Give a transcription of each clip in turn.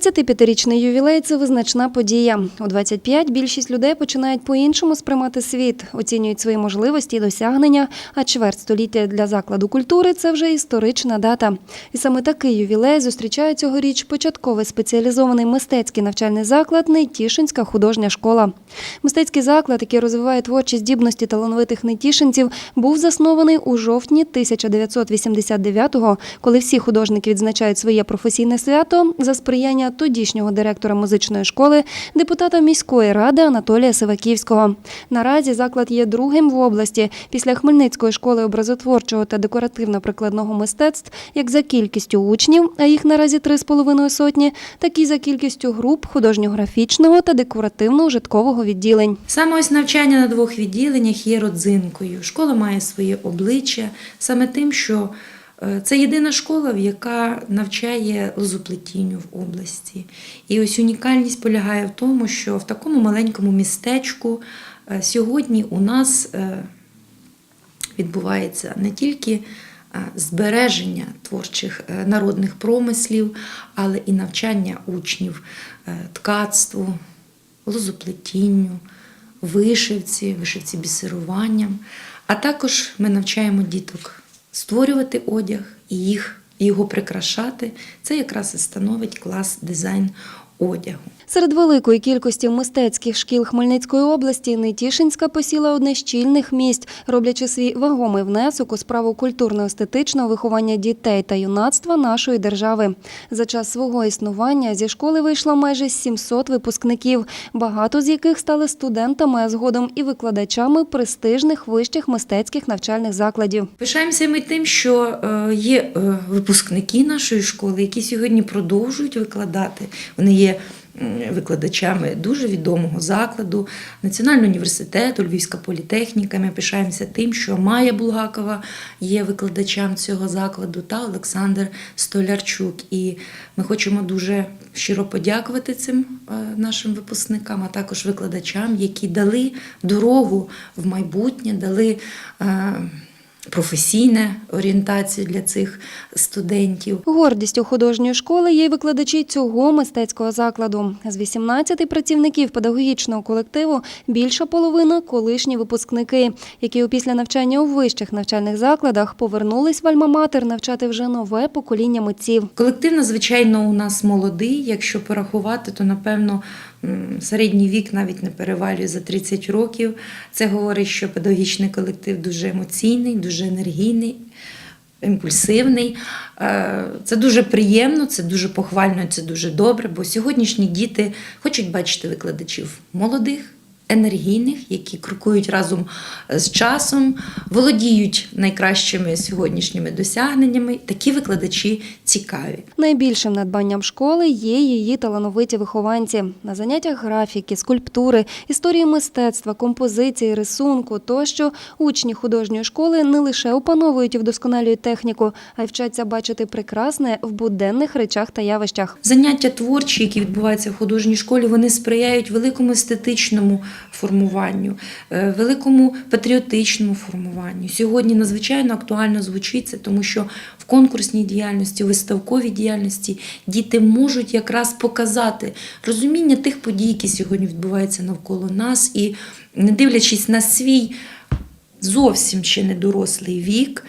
25-річний ювілей це визначна подія. У 25 більшість людей починають по-іншому сприймати світ, оцінюють свої можливості і досягнення. А чверть століття для закладу культури це вже історична дата. І саме такий ювілей зустрічає цьогоріч початковий спеціалізований мистецький навчальний заклад Нейтішинська художня школа. Мистецький заклад, який розвиває творчі здібності талановитих нетішинців, був заснований у жовтні 1989-го, коли всі художники відзначають своє професійне свято за сприяння тодішнього директора музичної школи, депутата міської ради Анатолія Сиваківського. Наразі заклад є другим в області після Хмельницької школи образотворчого та декоративно-прикладного мистецтв, як за кількістю учнів, а їх наразі три з половиною сотні, так і за кількістю груп художньо-графічного та декоративно-ужиткового відділень. Саме ось навчання на двох відділеннях є родзинкою. Школа має своє обличчя саме тим, що це єдина школа, яка навчає лозоплетінню в області. І ось унікальність полягає в тому, що в такому маленькому містечку е, сьогодні у нас е, відбувається не тільки е, збереження творчих е, народних промислів, але і навчання учнів е, ткацтву, лозоплетінню, вишивці, вишивці бісеруванням. А також ми навчаємо діток створювати одяг і їх, його прикрашати. Це якраз і становить клас дизайн одягу. Серед великої кількості мистецьких шкіл Хмельницької області Нетішинська посіла одне з чільних місць, роблячи свій вагомий внесок у справу культурно-естетичного виховання дітей та юнацтва нашої держави. За час свого існування зі школи вийшло майже 700 випускників, багато з яких стали студентами, а згодом і викладачами престижних вищих мистецьких навчальних закладів. Пишаємося ми тим, що е, є е, випускники нашої школи, які сьогодні продовжують викладати. Вони є викладачами дуже відомого закладу, Національного університету, Львівська політехніка. Ми пишаємося тим, що Майя Булгакова є викладачем цього закладу та Олександр Столярчук. І ми хочемо дуже щиро подякувати цим е, нашим випускникам, а також викладачам, які дали дорогу в майбутнє, дали. Професійна орієнтація для цих студентів. Гордістю художньої школи є й викладачі цього мистецького закладу. З 18 працівників педагогічного колективу більша половина – колишні випускники, які після навчання у вищих навчальних закладах повернулись в Альма-Матер навчати вже нове покоління митців. Колектив, надзвичайно, у нас молодий. Якщо порахувати, то напевно середній вік навіть не перевалює за 30 років. Це говорить, що педагогічний колектив дуже емоційний, дуже енергійний. Імпульсивний, Е, це дуже приємно, це дуже похвально, це дуже добре, бо сьогоднішні діти хочуть бачити викладачів молодих, енергійних, які крокують разом з часом, володіють найкращими сьогоднішніми досягненнями. Такі викладачі цікаві. Найбільшим надбанням школи є її талановиті вихованці. На заняттях графіки, скульптури, історії мистецтва, композиції, рисунку тощо учні художньої школи не лише опановують і вдосконалюють техніку, а й вчаться бачити прекрасне в буденних речах та явищах. Заняття творчі, які відбуваються в художній школі, вони сприяють великому естетичному формуванню, е, великому патріотичному формуванню. Сьогодні надзвичайно актуально звучить це, тому що в конкурсній діяльності, виставковій діяльності діти можуть якраз показати розуміння тих подій, які сьогодні відбуваються навколо нас, і не дивлячись на свій зовсім ще не дорослий вік.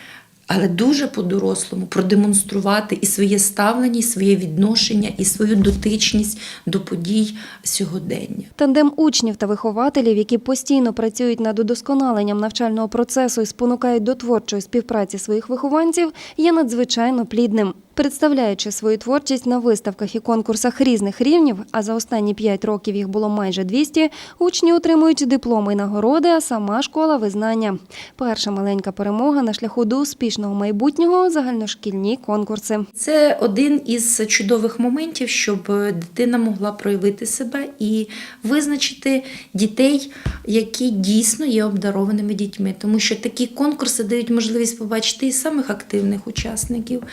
Але дуже по-дорослому продемонструвати і своє ставлення, і своє відношення, і свою дотичність до подій сьогодення. Тандем учнів та вихователів, які постійно працюють над удосконаленням навчального процесу і спонукають до творчої співпраці своїх вихованців, є надзвичайно плідним. Представляючи свою творчість на виставках і конкурсах різних рівнів, а за останні п'ять років їх було майже 200, учні отримують дипломи і нагороди, а сама школа визнання. Перша маленька перемога на шляху до успішного майбутнього загальношкільні конкурси. Це один із чудових моментів, щоб дитина могла проявити себе і визначити дітей, які дійсно є обдарованими дітьми, тому що такі конкурси дають можливість побачити і самих активних учасників.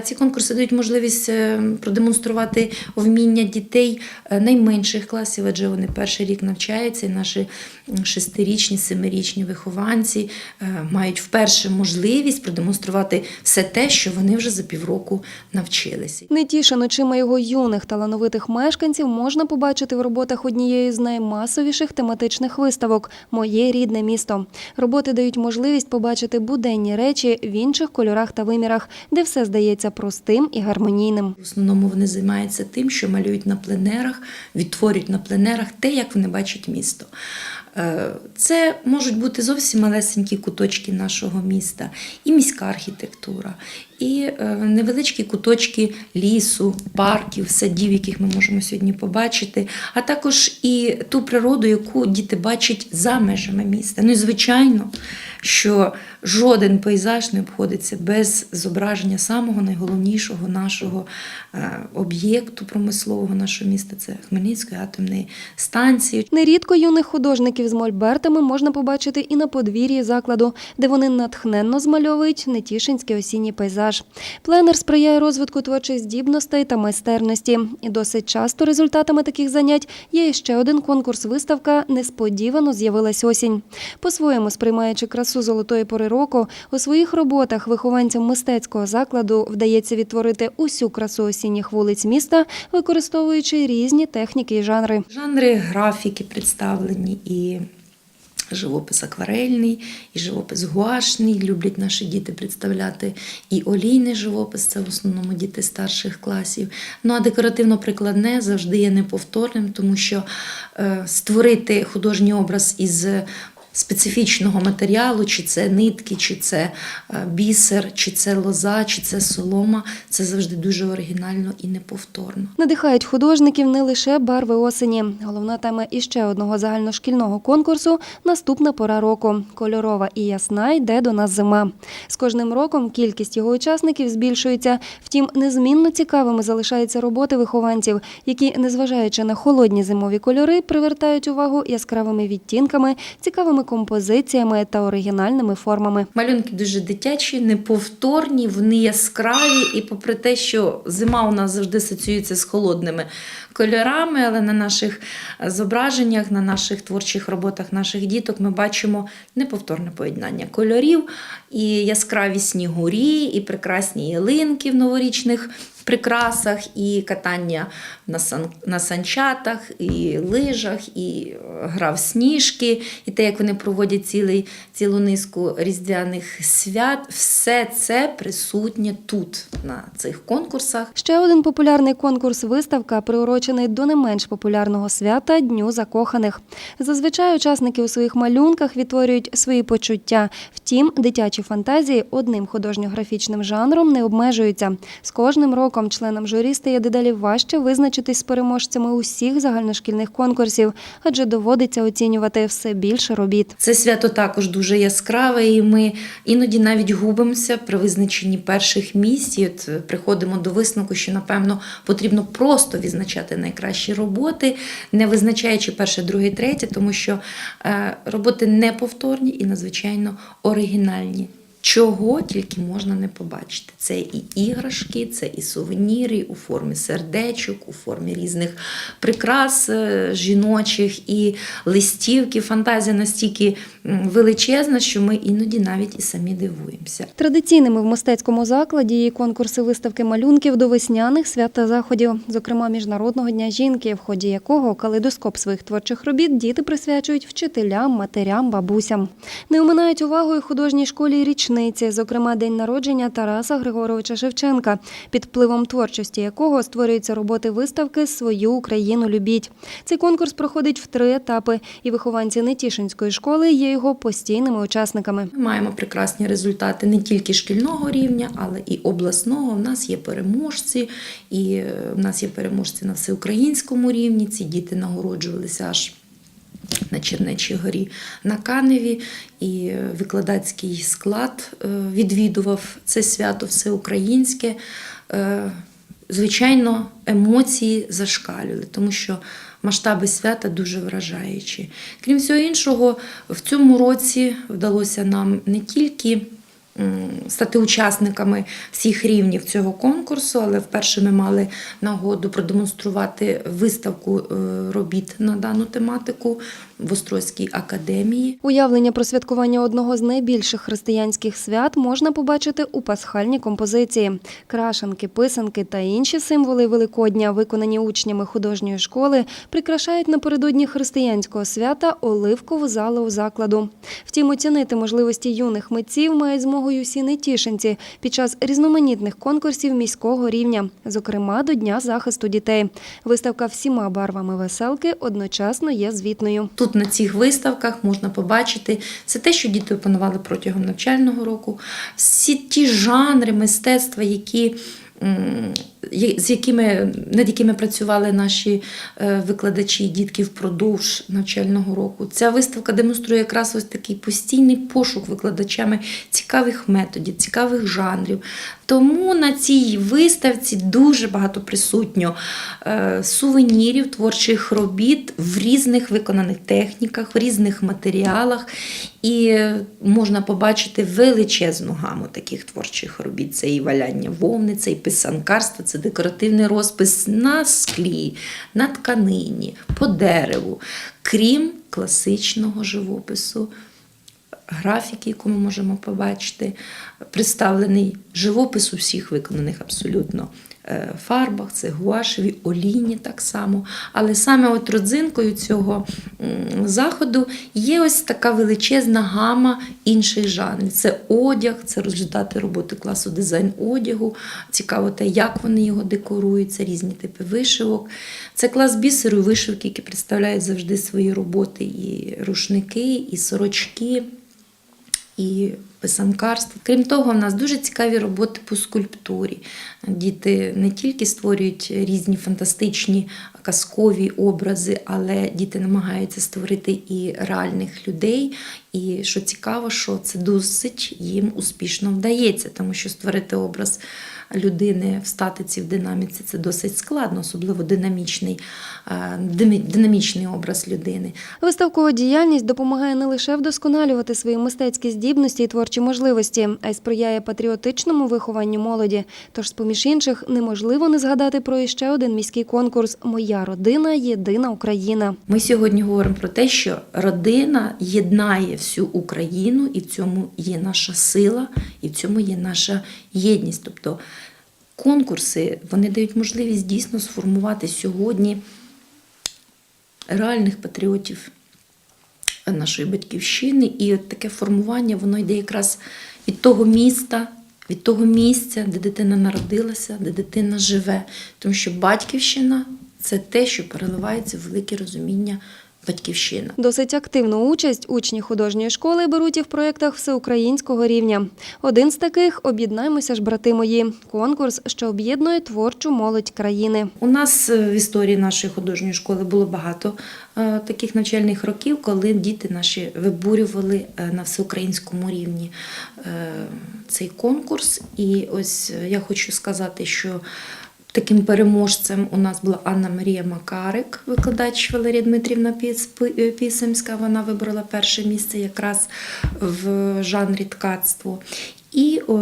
Ці конкурси дають можливість е, продемонструвати вміння дітей е, найменших класів, адже вони перший рік навчаються, і наші шестирічні, семирічні вихованці е, мають вперше можливість продемонструвати все те, що вони вже за півроку навчилися. Нетішин очима його юних талановитих мешканців можна побачити в роботах однієї з наймасовіших тематичних виставок Моє рідне місто. Роботи дають можливість побачити буденні речі в інших кольорах та вимірах, де все здається простим і гармонійним. В основному вони займаються тим, що малюють на пленерах, відтворюють на пленерах те, як вони бачать місто. Е, Це можуть бути зовсім малесенькі куточки нашого міста, і міська архітектура, і е, невеличкі куточки лісу, парків, садів, яких ми можемо сьогодні побачити, а також і ту природу, яку діти бачать за межами міста. Ну і звичайно, що жоден пейзаж не обходиться без зображення самого найголовнішого нашого е, об'єкту промислового нашого міста це Хмельницької атомної станції. Нерідко юних художників з мольбертами можна побачити і на подвір'ї закладу, де вони натхненно змальовують нетішинський осінній пейзаж. Пленер сприяє розвитку творчих здібностей та майстерності. І досить часто результатами таких занять є ще один конкурс-виставка «Несподівано з'явилась осінь». По-своєму сприймаючи красу золотої пори року, у своїх роботах вихованцям мистецького закладу вдається відтворити усю красу осінніх вулиць міста, використовуючи різні техніки і жанри. Жанри графіки представлені і живопис акварельний, і живопис гуашний. Люблять наші діти представляти і олійний живопис, це в основному діти старших класів. Ну а декоративно-прикладне завжди є неповторним, тому що е, створити художній образ із специфічного матеріалу, чи це нитки, чи це е, бісер, чи це лоза, чи це солома, це завжди дуже оригінально і неповторно. Надихають художників не лише барви осені. Головна тема іще одного загальношкільного конкурсу наступна пора року. Кольорова і ясна йде до нас зима. З кожним роком кількість його учасників збільшується. Втім, незмінно цікавими залишаються роботи вихованців, які, незважаючи на холодні зимові кольори, привертають увагу яскравими відтінками, цікавими композиціями та оригінальними формами. Малюнки дуже дитячі, неповторні, вони яскраві. І попри те, що зима у нас завжди асоціюється з холодними кольорами, але на наших зображеннях, на наших творчих роботах наших діток ми бачимо неповторне поєднання кольорів, і яскраві снігурі, і прекрасні ялинки в новорічних прикрасах, і катання на, сан, на санчатах, і лижах, і е, гра в сніжки, і те, як вони проводять цілий, цілу низку різдвяних свят. Все це присутнє тут, на цих конкурсах. Ще один популярний конкурс виставка приурочений до не менш популярного свята Дню закоханих. Зазвичай учасники у своїх малюнках відтворюють свої почуття. Втім, дитячі фантазії одним художньо-графічним жанром не обмежуються. З кожним роком членам журі стає дедалі важче визначитись з переможцями усіх загальношкільних конкурсів, адже доводиться оцінювати все більше робіт. Це свято також дуже яскраве, і ми іноді навіть губимося при визначенні перших місць. І от е, приходимо до висновку, що напевно потрібно просто відзначати найкращі роботи, не визначаючи перше, друге, третє, тому що е, роботи неповторні і надзвичайно оригінальні. Чого тільки можна не побачити. Це і іграшки, це і сувеніри у формі сердечок, у формі різних прикрас е, жіночих і листівки. Фантазія настільки величезна, що ми іноді навіть і самі дивуємося. Традиційними в мистецькому закладі є конкурси виставки малюнків до весняних свят та заходів, зокрема Міжнародного дня жінки, в ході якого калейдоскоп своїх творчих робіт діти присвячують вчителям, матерям, бабусям. Не оминають увагою художній школі й річниці, зокрема день народження Тараса Григоровича Шевченка, під впливом творчості якого створюються роботи виставки Свою Україну любіть. Цей конкурс проходить в три етапи, і вихованці Нетішинської школи є його постійними учасниками. Ми маємо прекрасні результати не тільки шкільного рівня, але і обласного. У нас є переможці, і е, в нас є переможці на всеукраїнському рівні. Ці діти нагороджувалися аж. На Чернечій горі на Каневі, і е, викладацький склад е, відвідував це свято всеукраїнське. українське. Звичайно, емоції зашкалювали, тому що масштаби свята дуже вражаючі. Крім всього іншого, в цьому році вдалося нам не тільки стати учасниками всіх рівнів цього конкурсу, але вперше ми мали нагоду продемонструвати виставку е, робіт на дану тематику в Острозькій академії. Уявлення про святкування одного з найбільших християнських свят можна побачити у пасхальній композиції. Крашенки, писанки та інші символи Великодня, виконані учнями художньої школи, прикрашають напередодні християнського свята оливкову залу у закладу. Втім, оцінити можливості юних митців мають змогу й усі нетішинці під час різноманітних конкурсів міського рівня, зокрема до Дня захисту дітей. Виставка всіма барвами веселки одночасно є звітною. Тут на цих виставках можна побачити все те, що діти опанували протягом навчального року, всі ті жанри мистецтва, які. З якими над якими працювали наші е, викладачі і дітки впродовж навчального року. Ця виставка демонструє якраз ось такий постійний пошук викладачами цікавих методів, цікавих жанрів. Тому на цій виставці дуже багато присутньо е, сувенірів, творчих робіт в різних виконаних техніках, в різних матеріалах. І можна побачити величезну гаму таких творчих робіт. Це і валяння вовни, це і писанкарство, це декоративний розпис на склі, на тканині, по дереву, крім класичного живопису графіки, яку ми можемо побачити, представлений живопис у всіх виконаних абсолютно фарбах, це гуашеві, олійні так само. Але саме от родзинкою цього заходу є ось така величезна гама інших жанрів. Це одяг, це результати роботи класу дизайн одягу. Цікаво те, як вони його декорують, це різні типи вишивок. Це клас бісеру вишивки, які представляють завжди свої роботи, і рушники, і сорочки і писанкарство. Крім того, в нас дуже цікаві роботи по скульптурі. Діти не тільки створюють різні фантастичні казкові образи, але діти намагаються створити і реальних людей. І що цікаво, що це досить їм успішно вдається, тому що створити образ людини в статиці, в динаміці це досить складно, особливо динамічний, е, динамічний образ людини. Виставкова діяльність допомагає не лише вдосконалювати свої мистецькі здібності і творчі можливості, а й сприяє патріотичному вихованню молоді. Тож, з поміж інших, неможливо не згадати про іще один міський конкурс Моя родина єдина Україна. Ми сьогодні говоримо про те, що родина єднає всю Україну, і в цьому є наша сила, і в цьому є наша єдність. Тобто конкурси вони дають можливість дійсно сформувати сьогодні реальних патріотів нашої батьківщини. І от таке формування воно йде якраз від того міста. Від того місця, де дитина народилася, де дитина живе. Тому що батьківщина це те, що переливається в велике розуміння батьківщина. Досить активну участь учні художньої школи беруть і в проєктах всеукраїнського рівня. Один з таких об'єднаймося ж, брати мої. Конкурс, що об'єднує творчу молодь країни. У нас е, в історії нашої художньої школи було багато е, таких навчальних років, коли діти наші вибурювали е, на всеукраїнському рівні цей конкурс. І ось я хочу сказати, що таким переможцем у нас була Анна Марія Макарик, викладач Валерія Дмитрівна е, Пісемська. Вона вибрала перше місце якраз в жанрі ткацтво. І е,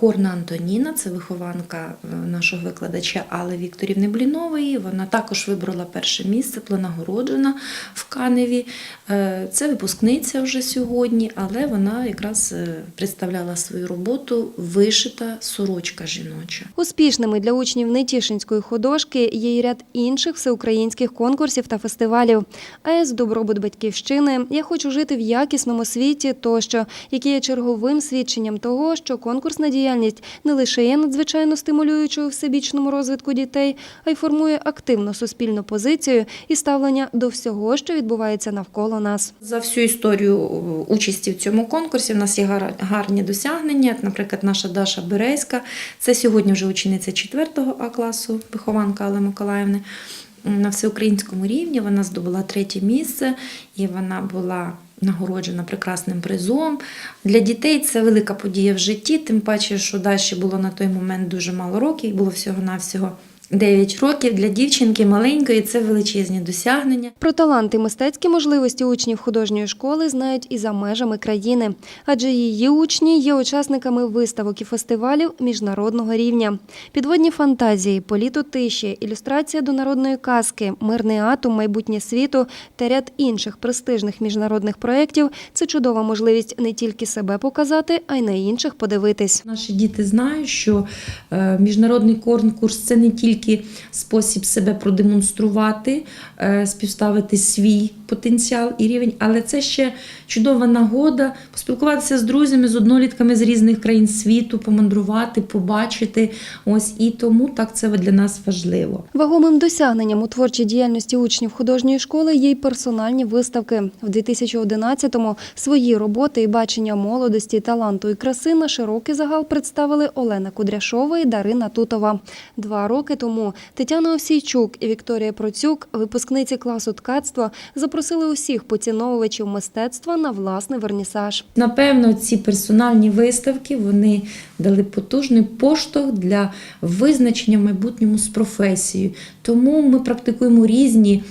Горна Антоніна, це вихованка е, нашого викладача Алли Вікторівни Блінової. Вона також вибрала перше місце, була нагороджена в Каневі. Е, Це випускниця вже сьогодні, але вона якраз представляла свою роботу вишита сорочка жіноча. Успішними для учнів Нетішинської художки є й ряд інших всеукраїнських конкурсів та фестивалів. АЕС Добробут Батьківщини, Я хочу жити в якісному світі тощо, які є черговим свідченням того, що конкурсна діяльність не лише є надзвичайно стимулюючою всебічному розвитку дітей, а й формує активну суспільну позицію і ставлення до всього, що відбувається навколо нас. За всю історію е, участі в цьому конкурсі в нас є гарні досягнення. Наприклад, наша Даша Березька, це сьогодні вже учениця 4 А класу, вихованка Алли Миколаївни. На всеукраїнському рівні вона здобула третє місце і вона була нагороджена прекрасним призом. Для дітей це велика подія в житті, тим паче, що Даші було на той момент дуже мало років, було всього-навсього 9 років для дівчинки маленької це величезні досягнення. Про талант і мистецькі можливості учнів художньої школи знають і за межами країни, адже її учні є учасниками виставок і фестивалів міжнародного рівня. Підводні фантазії, політ у тиші, ілюстрація до народної казки, мирний атом, майбутнє світу та ряд інших престижних міжнародних проєктів – це чудова можливість не тільки себе показати, а й на інших подивитись. Наші діти знають, що е, міжнародний конкурс це не тільки спосіб себе продемонструвати, е, співставити свій потенціал і рівень, але це ще чудова нагода поспілкуватися з друзями, з однолітками з різних країн світу, помандрувати, побачити. Ось і тому так це для нас важливо. Вагомим досягненням у творчій діяльності учнів художньої школи є й персональні виставки. В 2011-му свої роботи і бачення молодості, таланту і краси на широкий загал представили Олена Кудряшова і Дарина Тутова. Два роки тому Тетяна Осійчук і Вікторія Процюк, випускниці класу ткацтва, запросили усіх поціновувачів мистецтва на власний вернісаж. Напевно, ці персональні виставки вони дали потужний поштовх для визначення в майбутньому з професією. Тому ми практикуємо різні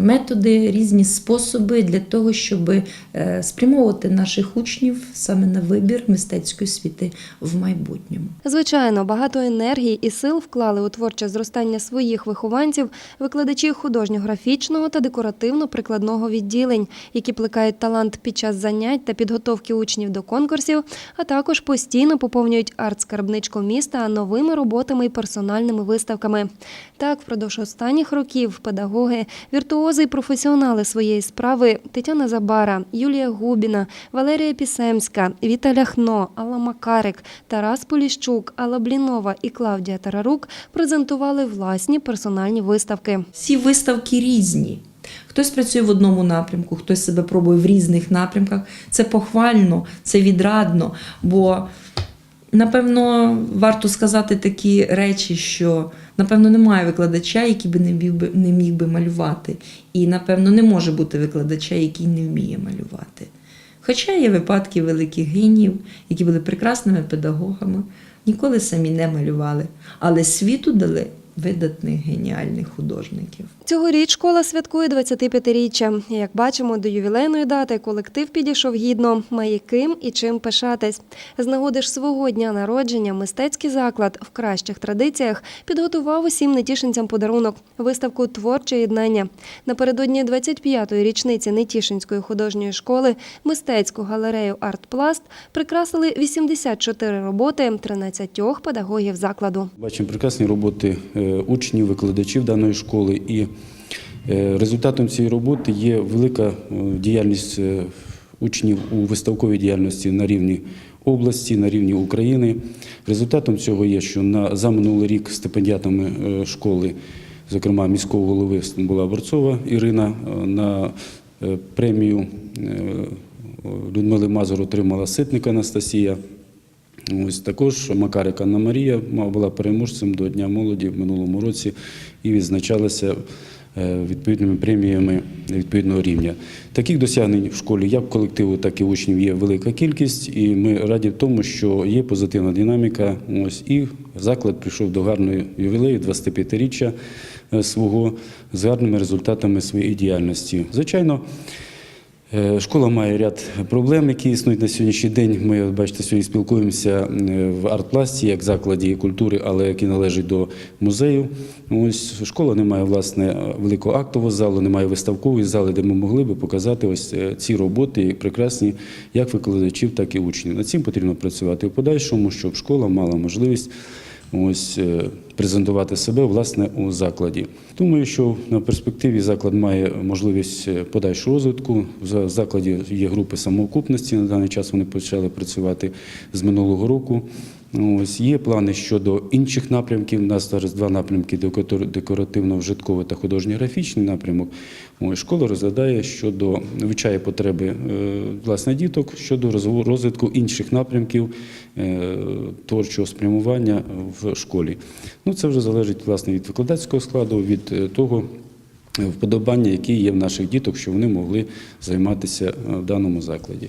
методи, різні способи для того, щоб е, спрямовувати наших учнів саме на вибір мистецької освіти в майбутньому. Звичайно, багато енергії і сил вклали у творче зростання своїх вихованців викладачі художньо-графічного та декоративно-прикладного відділень, які плекають талант під час занять та підготовки учнів до конкурсів, а також постійно поповнюють арт-скарбничку міста новими роботами і персональними виставками. Так, впродовж останніх років педагоги, віртуози і професіонали своєї справи Тетяна Забара, Юлія Губіна, Валерія Пісемська, Віта Ляхно, Алла Макарик, Тарас Поліщук, Алла Блінова і Клавдія Тарарук презентували власні персональні виставки. Всі виставки різні. Хтось працює в одному напрямку, хтось себе пробує в різних напрямках. Це похвально, це відрадно. Бо, напевно, варто сказати такі речі, що напевно немає викладача, який би не міг би, малювати. І, напевно, не може бути викладача, який не вміє малювати. Хоча є випадки великих генів, які були прекрасними педагогами, ніколи самі не малювали, але світу дали видатних геніальних художників. Цьогоріч школа святкує 25-річчя. Як бачимо, до ювілейної дати колектив підійшов гідно, має ким і чим пишатись. З нагоди ж свого дня народження мистецький заклад в кращих традиціях підготував усім нетішинцям подарунок виставку Творче єднання. Напередодні 25-ї річниці Нетішинської художньої школи мистецьку галерею Артпласт прикрасили 84 роботи 13 педагогів закладу. Бачимо прекрасні роботи е, учнів, викладачів даної школи. І е, результатом цієї роботи є велика е, діяльність е, учнів у виставковій діяльності на рівні області, на рівні України. Результатом цього є, що на, за минулий рік стипендіатами школи, зокрема міського голови, була Борцова Ірина, на премію Людмили Мазур отримала Ситник Анастасія. Ось також Макарик Анна Марія ма- була переможцем до Дня молоді в минулому році і відзначалася е, відповідними преміями відповідного рівня. Таких досягнень в школі як колективу, так і учнів є велика кількість, і ми раді в тому, що є позитивна динаміка. Ось і заклад прийшов до гарного ювілею 25-річчя е, свого з гарними результатами своєї діяльності. Звичайно. Е, Школа має ряд проблем, які існують на сьогоднішній день. Ми, бачите, сьогодні спілкуємося е, в артпласті, як закладі культури, але які належать до музею. Ось школа не має власне великого актового залу, немає виставкової зали, де ми могли би показати ось е, ці роботи прекрасні як викладачів, так і учнів. Над цим потрібно працювати в подальшому, щоб школа мала можливість ось е, презентувати себе власне у закладі. Думаю, що на перспективі заклад має можливість е, подальшого розвитку. В закладі є групи самоокупності. На даний час вони почали працювати з минулого року. Ось є плани щодо інших напрямків. У нас зараз два напрямки: декор- декоративно-вжитковий та художньо-графічний напрямок. Школа розглядає щодо вивчає потреби е, власне діток щодо розвитку інших напрямків е, творчого спрямування в школі. Ну це вже залежить власне від викладацького складу, від е, того. Вподобання, які є в наших діток, що вони могли займатися в даному закладі.